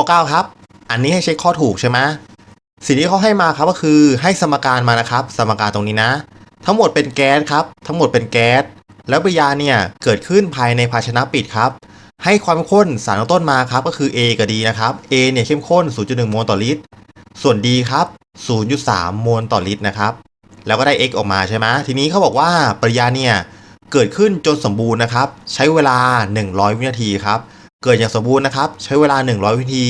ข้อ 9 ครับ อันนี้ให้เช็คข้อถูกใช่ไหมสิ่งที่เขาให้มาครับก็คือให้สมการมานะครับ สมการตรงนี้นะ ทั้งหมดเป็นแก๊สครับ ทั้งหมดเป็นแก๊สแล้วปริยาเนี่ยเกิดขึ้นภายในภาชนะปิดครับ ให้ความเข้มข้นสารตั้งต้นมาครับก็คือ A กับ D นะครับ A เนี่ยเข้มข้น 0.1 โมลต่อลิตร ส่วน D ครับ 0.3 โมลต่อลิตรนะครับแล้วก็ได้ x ออกมาใช่ไหมทีนี้เขาบอกว่าปริยาเนี่ยเกิดขึ้นจนสมบูรณ์นะครับ ใช้เวลา 100 วินาทีครับ เกิดอย่างสมบูรณ์นะครับ ใช้เวลา 100 วินาที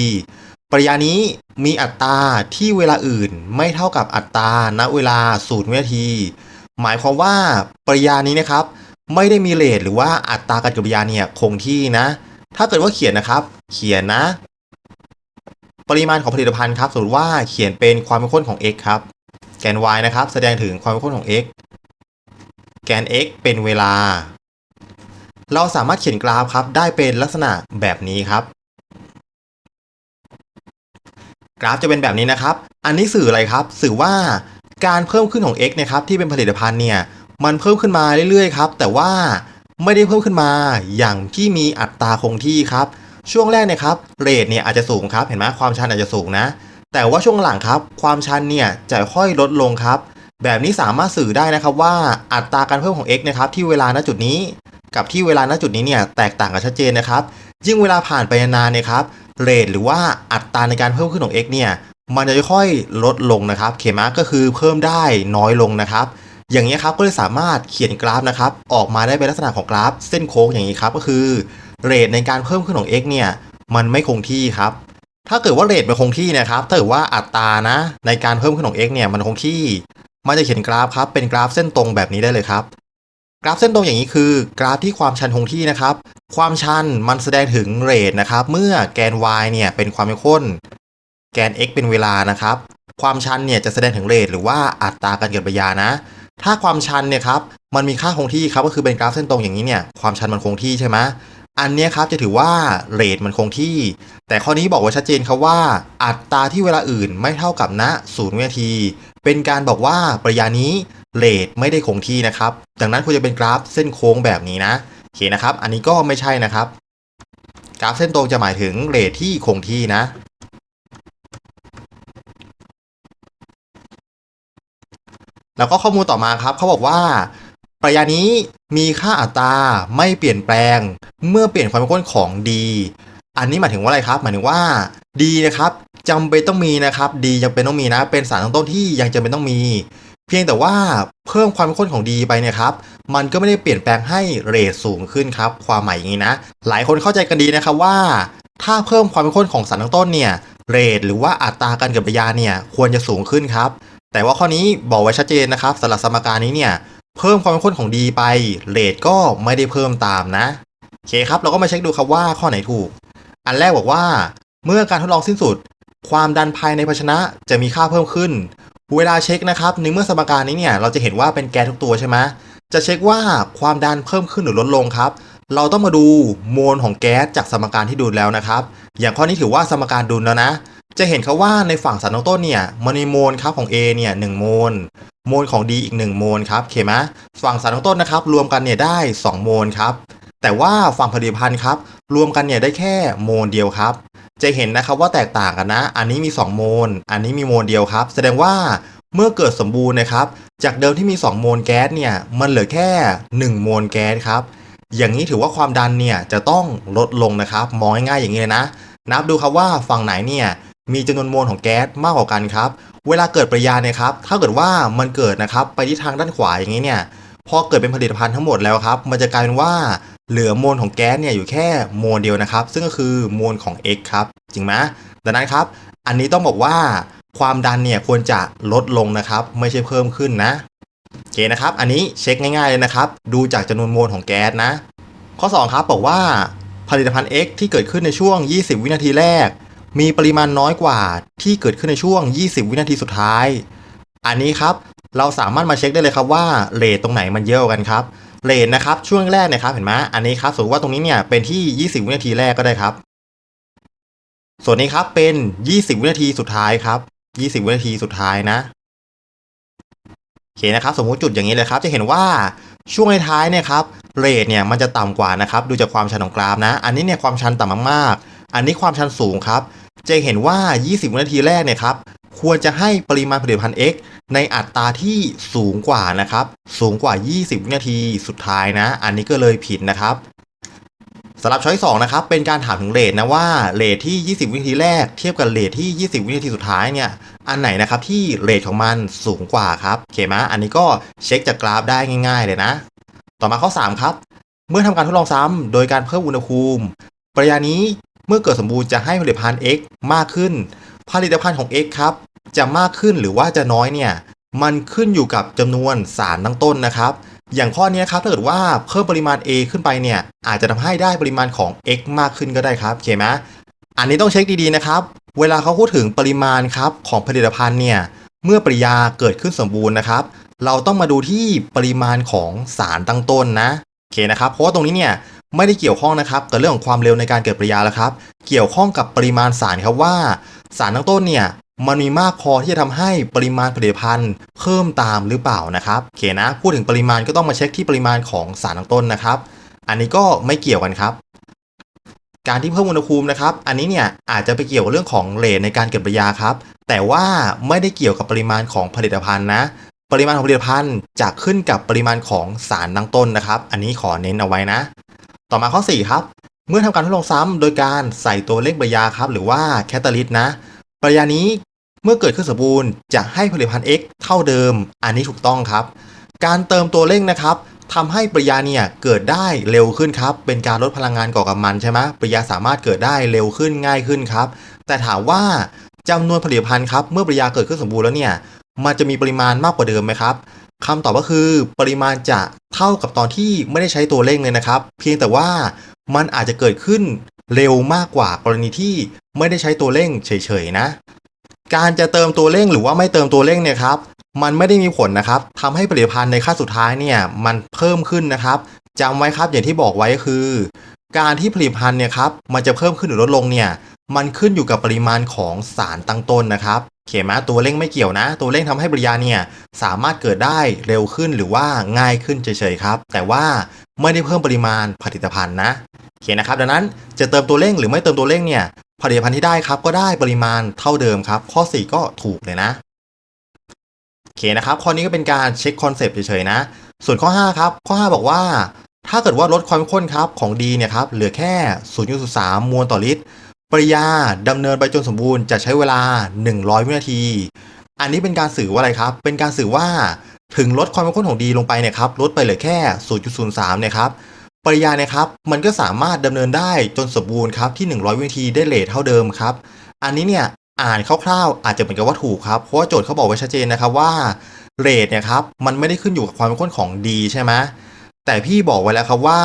ปริยานี้มีอัตราที่เวลาอื่นไม่เท่ากับอัตราณเวลา0วินาที หมายความว่าปริยานี้นะครับ ไม่ได้มีเรทหรือว่าอัตราการกิดปริยาเนี่ยคงที่นะ ถ้าเกิดว่าเขียนนะครับ เขียนนะ ปริมาณของผลิตภัณฑ์ครับสมมติว่าเขียนเป็นความเข้มข้นของ x ครับแกน y นะครับ แสดงถึงความเข้มข้นของ x แกน x เป็นเวลา เราสามารถเขียนกราฟครับได้เป็นลักษณะแบบนี้ครับ กราฟจะเป็นแบบนี้นะครับ อันนี้สื่ออะไรครับ สื่อว่าการเพิ่มขึ้นของ x นะครับที่เป็นผลิตภัณฑ์เนี่ยมันเพิ่มขึ้นมาเรื่อยๆครับ แต่ว่าไม่ได้เพิ่มขึ้นมาอย่างที่มีอัตราคงที่ครับ ช่วงแรกเนี่ยครับเรทเนี่ยอาจจะสูงครับเห็นไหมความชันอาจจะสูงนะ แต่ว่าช่วงหลังครับ ความชันเนี่ยจะค่อยลดลงครับ แบบนี้สามารถสื่อได้นะครับว่าอัตราการเพิ่มของ x นะครับที่เวลาณจุดนี้ กับที่เวลาณจุดนี้เนี่ยแตกต่างกันชัดเจนนะครับ ยิ่งเวลาผ่านไปนานๆเนี่ยครับเรทหรือว่าอัตราในการเพิ่มขึ้นของ x เนี่ยมันจะค่อยลดลงนะครับ เขมาก็คือเพิ่มได้น้อยลงนะครับ อย่างนี้ครับก็เลยสามารถเขียนกราฟนะครับ ออกมาได้เป็นลักษณะของกราฟ เส้นโค้งอย่างนี้ครับก็คือเรทในการเพิ่มขึ้นของ x เนี่ยมันไม่คงที่ครับ ถ้าเกิดว่าเรทมันคงที่นะครับถ้าเกิดว่าอัตรานะในการเพิ่มขึ้นของ x เนี่ยมันคงที่ มันจะเขียนกราฟครับเป็นกราฟเส้นตรงแบบนี้ได้เลยครับ กราฟเส้นตรงอย่างนี้คือกราฟที่ความชันคงที่นะครับ ความชันมันแสดงถึงเรทนะครับ เมื่อแกน y เนี่ยเป็นความเข้มข้น แกน x เป็นเวลานะครับ ความชันเนี่ยจะแสดงถึงเรทหรือว่าอัตราการเกิดปริยานะ ถ้าความชันเนี่ยครับมันมีค่าคงที่ครับก็คือเป็นกราฟเส้นตรงอย่างนี้เนี่ยความชันมันคงที่ใช่ไหมอันนี้ครับจะถือว่าเรทมันคงที่ แต่ข้อนี้บอกไว้ชัดเจนครับว่า อัตราที่เวลาอื่นไม่เท่ากับณศูนย์วินาที เป็นการบอกว่าปริยานี้ เรทไม่ได้คงที่นะครับ ดังนั้นควรจะเป็นกราฟเส้นโค้งแบบนี้นะโอเคนะครับ อันนี้ก็ไม่ใช่นะครับ กราฟเส้นตรงจะหมายถึงเรทที่คงที่นะแล้วก็ข้อมูลต่อมาครับเขาบอกว่าปริยานี้มีค่าอัตราไม่เปลี่ยนแปลง เมื่อเปลี่ยนความเข้มข้นของ D อันนี้หมายถึงว่าอะไรครับ หมายถึงว่า D นะครับ จำเป็นต้องมีนะครับ D จำเป็นต้องมีนะ เป็นสารตั้งต้นที่ยังจำเป็นต้องมี เพียงแต่ว่าเพิ่มความเข้มข้นของ D ไปเนี่ยครับ มันก็ไม่ได้เปลี่ยนแปลงให้เรทสูงขึ้นครับ ความหมายอย่างนี้นะ หลายคนเข้าใจกันดีนะครับว่า ถ้าเพิ่มความเข้มข้นของสารตั้งต้นเนี่ยเรทหรือว่าอัตราการเกิดปฏิกิริยาเนี่ยควรจะสูงขึ้นครับ แต่ว่าข้อนี้บอกไว้ชัดเจนนะครับสำหรับสมการนี้เนี่ยเพิ่มความเข้มข้นของ D ไปเรทก็ไม่ได้เพิ่มตามนะโอเคครับ เราก็มาเช็คดูครับว่าข้อไหนถูก อันแรกบอกว่า เมื่อการทดลองสิ้นสุด ความดันภายในภาชนะจะมีค่าเพิ่มขึ้น เวลาเช็คนะครับในเมื่อสมการนี้เนี่ยเราจะเห็นว่าเป็นแก๊สทุกตัวใช่ไหมจะเช็คว่าความดันเพิ่มขึ้นหรือลดลงครับ เราต้องมาดูโมลของแก๊สจากสมการที่ดูแล้วนะครับ อย่างข้อนี้ถือว่าสมการดุลแล้วนะ จะเห็นครับว่าในฝั่งสารตั้งต้นเนี่ยมันมีโมลครับของ A เนี่ยหโมล โมลของ D อีก 1 โมลครับโอเคไหมฝั่งสารตั้งต้นนะครับรวมกันเนี่ยได้ 2 โมลครับ แต่ว่าฝั่งผลิตภัณฑ์ครับรวมกันเนี่ยได้แค่โมลเดียวครับ จะเห็นนะครับว่าแตกต่างกันนะ อันนี้มี 2 โมล อันนี้มีโมลเดียวครับ แสดงว่าเมื่อเกิดสมบูรณ์นะครับ จากเดิมที่มี 2 โมลแก๊สเนี่ย มันเหลือแค่ 1 โมลแก๊สครับ อย่างนี้ถือว่าความดันเนี่ยจะต้องลดลงนะครับ มองง่ายๆอย่างนี้เลยนะ นับดูครับว่าฝั่งไหนเนี่ยมีจำนวนโมลของแก๊สมากกว่ากันครับ เวลาเกิดปริยาเนี่ยครับ ถ้าเกิดว่ามันเกิดนะครับไปที่ทางด้านขวาอย่างนี้เนี่ย พอเกิดเป็นผลิตภัณฑ์ทั้งหมดแล้วครับ มันจะกลายเป็นว่าเหลือโมลของแก๊สเนี่ยอยู่แค่โมลเดียวนะครับ ซึ่งก็คือโมลของ x ครับ จริงไหมดังนั้นครับ อันนี้ต้องบอกว่าความดันเนี่ยควรจะลดลงนะครับ ไม่ใช่เพิ่มขึ้นนะโอเคนะครับ อันนี้เช็คง่ายๆเลยนะครับ ดูจากจำนวนโมลของแก๊สนะ ข้อ 2 ครับบอกว่าผลิตภัณฑ์ x ที่เกิดขึ้นในช่วง 20 วินาทีแรก มีปริมาณน้อยกว่าที่เกิดขึ้นในช่วง 20 วินาทีสุดท้าย อันนี้ครับ เราสามารถมาเช็คได้เลยครับว่าเรทตรงไหนมันเยอะกันครับเรทนะครับช่วงแรกนี่ยครับเห็นไหมอันนี้ครับสมมติว่าตรงนี้เนี่ยเป็นที่ 20 วินาทีแรกก็ได้ครับ ส่วนนี้ครับเป็น 20 วินาทีสุดท้ายครับ 20 วินาทีสุดท้ายนะโอเคนะครับ สมมุติจุดอย่างนี้เลยครับจะเห็นว่าช่วงท้ายเนี่ยครับเรทเนี่ยมันจะต่ำกว่านะครับดูจากความชันของกราฟนะ อันนี้เนี่ยความชันต่ำมากๆ อันนี้ความชันสูงครับจะเห็นว่า 20 วินาทีแรกเนี่ยครับ ควรจะให้ปริมาณผลิตภัณฑ์ X ในอัตราที่สูงกว่านะครับ สูงกว่า 20 วินาทีสุดท้ายนะ อันนี้ก็เลยผิดนะครับสำหรับช้อยสองนะครับ เป็นการถามถึงเรทนะว่าเรทที่ 20 วินาทีแรกเทียบกับเรทที่ 20 วินาทีสุดท้ายเนี่ย อันไหนนะครับที่เรทของมันสูงกว่าครับโอเคไหมอันนี้ก็เช็คจากกราฟได้ง่าย ๆ เลยนะ ต่อมาข้อ 3 ครับ เมื่อทำการทดลองซ้ำโดยการเพิ่มอุณหภูมิปริยานี้เมื่อเกิดสมบูรณ์จะให้ผลิตภัณฑ์ X มากขึ้น ผลิตภัณฑ์ของ X ครับ จะมากขึ้นหรือว่าจะน้อยเนี่ยมันขึ้นอยู่กับจำนวนสารตั้งต้นนะครับ อย่างข้อนี้ครับถ้าเกิดว่าเพิ่มปริมาณ A ขึ้นไปเนี่ยอาจจะทำให้ได้ปริมาณของ X มากขึ้นก็ได้ครับโอเคไหมอันนี้ต้องเช็คดีๆนะครับ เวลาเขาพูดถึงปริมาณครับของผลิตภัณฑ์เนี่ยเมื่อปริยาเกิดขึ้นสมบูรณ์นะครับ เราต้องมาดูที่ปริมาณของสารตั้งต้นนะโอเคนะครับเพราะว่าตรงนี้เนี่ยไม่ได้เกี่ยวข้องนะครับกับเรื่องของความเร็วในการเกิดปริยาแล้วครับ เกี่ยวข้องกับปริมาณสารครับว่า สารตั้งต้นเนี่ย มันมีมากพอที่จะทำให้ปริมาณผลิตภัณฑ์ เพิ่มตามหรือเปล่านะครับโอเคนะ พูดถึงปริมาณก็ต้องมาเช็คที่ปริมาณของสารตั้งต้นนะครับ อันนี้ก็ไม่เกี่ยวกันครับ การที่เพิ่มอุณหภูมินะครับ อันนี้เนี่ยอาจจะไปเกี่ยวกับเรื่องของเรทในการเกิดปฏิกิริยาครับ แต่ว่าไม่ได้เกี่ยวกับปริมาณของผลิตภัณฑ์นะปริมาณของผลิตภัณฑ์จะขึ้นกับปริมาณของสารตั้งต้นนะครับ อันนี้ขอเน้นเอาไว้นะ ต่อมาข้อ 4 ครับ เมื่อทำการทดลองซ้ำโดยการใส่ตัวเลขปริยาครับ หรือว่าแคตาลิสต์นะปริยานี้ เมื่อเกิดขึ้นสมบูรณ์จะให้ผลิตภัณฑ์ X เท่าเดิม อันนี้ถูกต้องครับ การเติมตัวเร่งนะครับทำให้ปริยาเนี่ยเกิดได้เร็วขึ้นครับ เป็นการลดพลังงานก่อกับมันใช่ไหมปริยาสามารถเกิดได้เร็วขึ้นง่ายขึ้นครับ แต่ถามว่าจำนวนผลิตภัณฑ์ครับ เมื่อปริยาเกิดขึ้นสมบูรณ์แล้วเนี่ย มันจะมีปริมาณมากกว่าเดิมไหมครับคำตอบก็คือปริมาณจะเท่ากับตอนที่ไม่ได้ใช้ตัวเร่งเลยนะครับ เพียงแต่ว่ามันอาจจะเกิดขึ้นเร็วมากกว่ากรณีที่ไม่ได้ใช้ตัวเร่งเฉยๆนะ การจะเติมตัวเร่งหรือว่าไม่เติมตัวเร่งเนี่ยครับมันไม่ได้มีผลนะครับทำให้ผลิตภัณฑ์ในขั้นสุดท้ายเนี่ยมันเพิ่มขึ้นนะครับจำไว้ครับอย่างที่บอกไว้คือ การที่ผลิตภัณฑ์เนี่ยครับมันจะเพิ่มขึ้นหรือลดลงเนี่ยมันขึ้นอยู่กับปริมาณของสารตั้งต้นนะครับเขมาตัวเร่งไม่เกี่ยวนะ ตัวเร่งทำให้ปริยาเนี่ยสามารถเกิดได้เร็วขึ้นหรือว่าง่ายขึ้นเฉยๆครับ แต่ว่าไม่ได้เพิ่มปริมาณผลิตภัณฑ์นะเขียนนะครับ ดังนั้นจะเติมตัวเร่งหรือไม่เติมตัวเร่งเนี่ย ผลิตภัณฑ์ที่ได้ครับก็ได้ปริมาณเท่าเดิมครับ ข้อ 4 ก็ถูกเลยนะโอเคนะครับ ข้อนี้ก็เป็นการเช็คคอนเซปต์เฉยๆนะ ส่วนข้อ 5 ครับ ข้อ 5 บอกว่า ถ้าเกิดว่าลดความเข้มข้นครับของดีเนี่ยครับเหลือแค่ 0.3 มวลต่อลิตร ปริยาดำเนินไปจนสมบูรณ์จะใช้เวลา 100 วินาที อันนี้เป็นการสื่อว่าอะไรครับ เป็นการสื่อว่าถึงลดความเข้มข้นของดีลงไปเนี่ยครับลดไปเหลือแค่ 0.03 เนี่ยครับ ปริยาเนี่ยครับ มันก็สามารถดำเนินได้จนสมบูรณ์ครับที่ 100 วินาทีได้เลทเท่าเดิมครับ อันนี้เนี่ยอ่านคร่าวๆ อาจจะเหมือนกับว่าถูกครับ เพราะว่าโจทย์เขาบอกไว้ชัดเจนนะครับว่าเรทเนี่ยครับมันไม่ได้ขึ้นอยู่กับความเข้มข้นของดีใช่ไหมแต่พี่บอกไว้แล้วครับว่า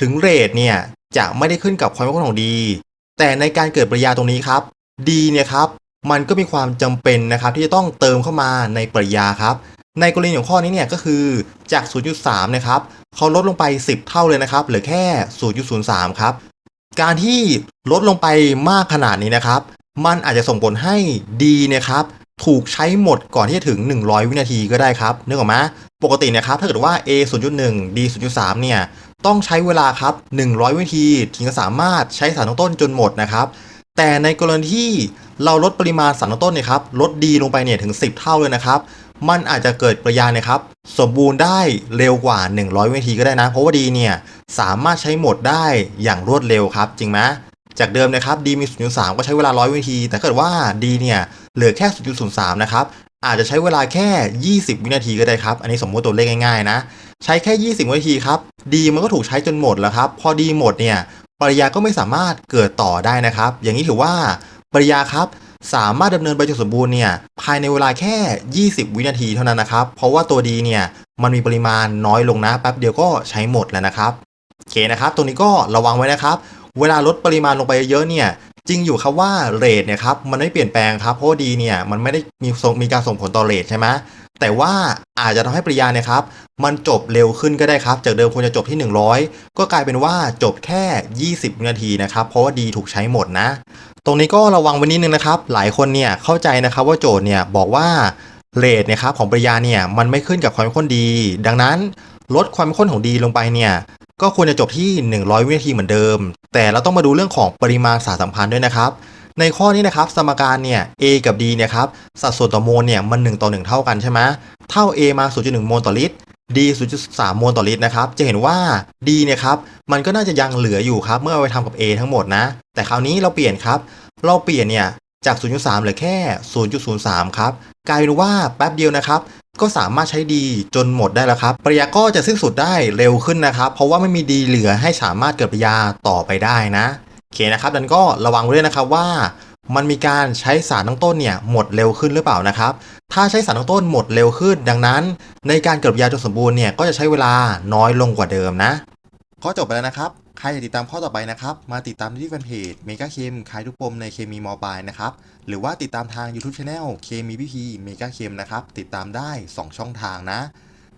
ถึงเรทเนี่ยจะไม่ได้ขึ้นกับความเข้มข้นของดี แต่ในการเกิดปริยาตรงนี้ครับดีเนี่ยครับมันก็มีความจำเป็นนะครับที่จะต้องเติมเข้ามาในปริยาครับ ในกรณีของข้อนี้เนี่ยก็คือจาก 0.3 นะครับเขาลดลงไป 10 เท่าเลยนะครับเหลือแค่ 0.03 ครับ การที่ลดลงไปมากขนาดนี้นะครับ มันอาจจะส่งผลให้ดีเนี่ยครับถูกใช้หมดก่อนที่จะถึง 100 วินาทีก็ได้ครับนึกออกไหมปกติเนะครับถ้าเกิดว่า A 0.1 D 0.3 เนี่ยต้องใช้เวลาครับ 100 วินาทีถึงจะสามารถใช้สารตั้งต้นจนหมดนะครับ แต่ในกรณีที่เราลดปริมาณสารตั้งต้นเนี่ยครับลดดีลงไปเนี่ยถึง 10 เท่าเลยนะครับ มันอาจจะเกิดปริยาเนี่ยครับ สมบูรณ์ได้เร็วกว่า 100 วินาทีก็ได้นะ เพราะว่าดีเนี่ยสามารถใช้หมดได้อย่างรวดเร็วครับ จริงไหมจากเดิมนะครับดีมี 0.3 ก็ใช้เวลา 100 วินาที แต่เกิดว่าดีเนี่ยเหลือแค่ 0.03 นะครับ อาจจะใช้เวลาแค่ 20 วินาทีก็ได้ครับ อันนี้สมมติตัวเลขง่ายๆนะ ใช้แค่ 20 วินาทีครับ ดีมันก็ถูกใช้จนหมดแล้วครับ พอดีหมดเนี่ย ปริยาก็ไม่สามารถเกิดต่อได้นะครับ อย่างนี้ถือว่าปริยาครับ สามารถดำเนินไปจนสมบูรณ์เนี่ยภายในเวลาแค่ 20 วินาทีเท่านั้นนะครับ เพราะว่าตัวดีเนี่ยมันมีปริมาณน้อยลงนะแป๊บเดียวก็ใช้หมดแล้วนะครับโอเคนะครับ ตรงนี้ก็ระวังไว้นะครับ เวลาลดปริมาณลงไปเยอะเนี่ยจริงอยู่ครับว่าเรทเนี่ยครับมันไม่เปลี่ยนแปลงครับเพราะดีเนี่ยมันไม่ได้มีมีการส่งผลต่อเรทใช่ไหมแต่ว่าอาจจะทำให้ปริยาเนี่ยครับมันจบเร็วขึ้นก็ได้ครับ จากเดิมควรจะจบที่ 100 ก็กลายเป็นว่าจบแค่ 20วินาทีนะครับ เพราะว่าดีถูกใช้หมดนะ ตรงนี้ก็ระวังไว้นิดนึงนะครับ หลายคนเนี่ยเข้าใจนะครับว่าโจทย์เนี่ยบอกว่าเรทเนี่ยครับของปริยาเนี่ยมันไม่ขึ้นกับความเข้มข้นดี ดังนั้นลดความเข้มข้นของดีลงไปเนี่ยก็ควรจะจบที่ 100 วินาทีเหมือนเดิม แต่เราต้องมาดูเรื่องของปริมาณสารสัมพันธ์ด้วยนะครับ ในข้อนี้นะครับสมการเนี่ย A กับ D เนี่ยครับสัดส่วนต่อโมลเนี่ยมัน 1 ต่อ 1 เท่ากันใช่ไหมเท่า A มา 0.1 โมลต่อลิตร D 0.3โมลต่อลิตรนะครับ จะเห็นว่า D เนี่ยครับ มันก็น่าจะยังเหลืออยู่ครับ เมื่อเอาไปทำกับ A ทั้งหมดนะ แต่คราวนี้เราเปลี่ยนครับ เราเปลี่ยนเนี่ย จาก 0.3เหลือแค่ 0.03 ครับ กลายเป็นว่าแป๊บเดียวนะครับ ก็สามารถใช้ดีจนหมดได้แล้วครับ ปริยาก็จะสิ้นสุดได้เร็วขึ้นนะครับ เพราะว่าไม่มีดีเหลือให้สามารถเกิดปริยาต่อไปได้นะโอเคนะครับ ดังนั้นก็ระวังไว้ด้วยนะครับว่ามันมีการใช้สารตั้งต้นเนี่ยหมดเร็วขึ้นหรือเปล่านะครับ ถ้าใช้สารตั้งต้นหมดเร็วขึ้น ดังนั้น ในการเกิดยาจนสมบูรณ์เนี่ยก็จะใช้เวลาน้อยลงกว่าเดิมนะข้อจบไปแล้วนะครับ ใครอยากติดตามข้อต่อไปนะครับ มาติดตามที่แฟนเพจเมกาเคมคลายทุกปมในเคมีมอปลายนะครับ หรือว่าติดตามทาง YouTube Channel เคมีพีพีเมกาเคมนะครับ ติดตามได้ 2 ช่องทางนะ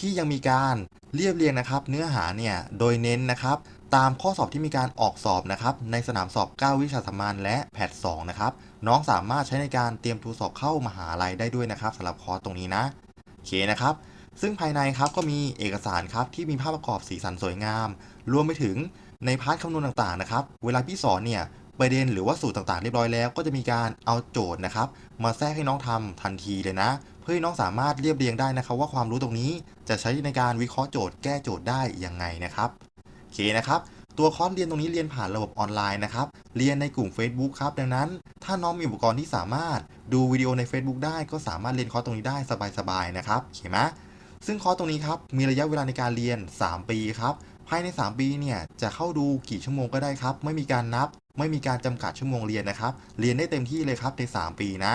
พี่ยังมีการเรียบเรียงนะครับเนื้อหาเนี่ยโดยเน้นนะครับตามข้อสอบที่มีการออกสอบนะครับในสนามสอบ 9 วิชาสามัญและแพท2นะครับน้องสามารถใช้ในการเตรียมตัวสอบเข้ามหาลัยได้ด้วยนะครับสำหรับคอร์สตรงนี้นะโอเคนะครับซึ่งภายในครับก็มีเอกสารครับที่มีภาพประกอบสีสันสวยงาม รวมไปถึงในพาร์ทคำนวณต่างๆนะครับเวลาพี่สอนเนี่ยประเด็นหรือว่าสูตรต่างๆเรียบร้อยแล้ว ก็จะมีการเอาโจทย์นะครับมาแทรกให้น้องทำทันทีเลยนะ เพื่อให้น้องสามารถเรียบเรียงได้นะครับ ว่าความรู้ตรงนี้จะใช้ในการวิเคราะห์โจทย์แก้โจทย์ได้ยังไงนะครับโอเคนะครับตัวคอร์สเรียนตรงนี้เรียนผ่านระบบออนไลน์นะครับ เรียนในกลุ่ม Facebook ครับ ดังนั้น ถ้าน้องมีอุปกรณ์ที่สามารถดูวิดีโอใน Facebook ได้ก็สามารถเรียนคอร์สตรงนี้ได้สบายๆนะครับโอเคไหมซึ่งคอร์สตรงนี้ครับมีระยะเวลาในการเรียน 3 ปีครับภายใน 3 ปีเนี่ยจะเข้าดูกี่ชั่วโมงก็ได้ครับ ไม่มีการนับ ไม่มีการจำกัดชั่วโมงเรียนนะครับ เรียนได้เต็มที่เลยครับใน 3 ปีนะ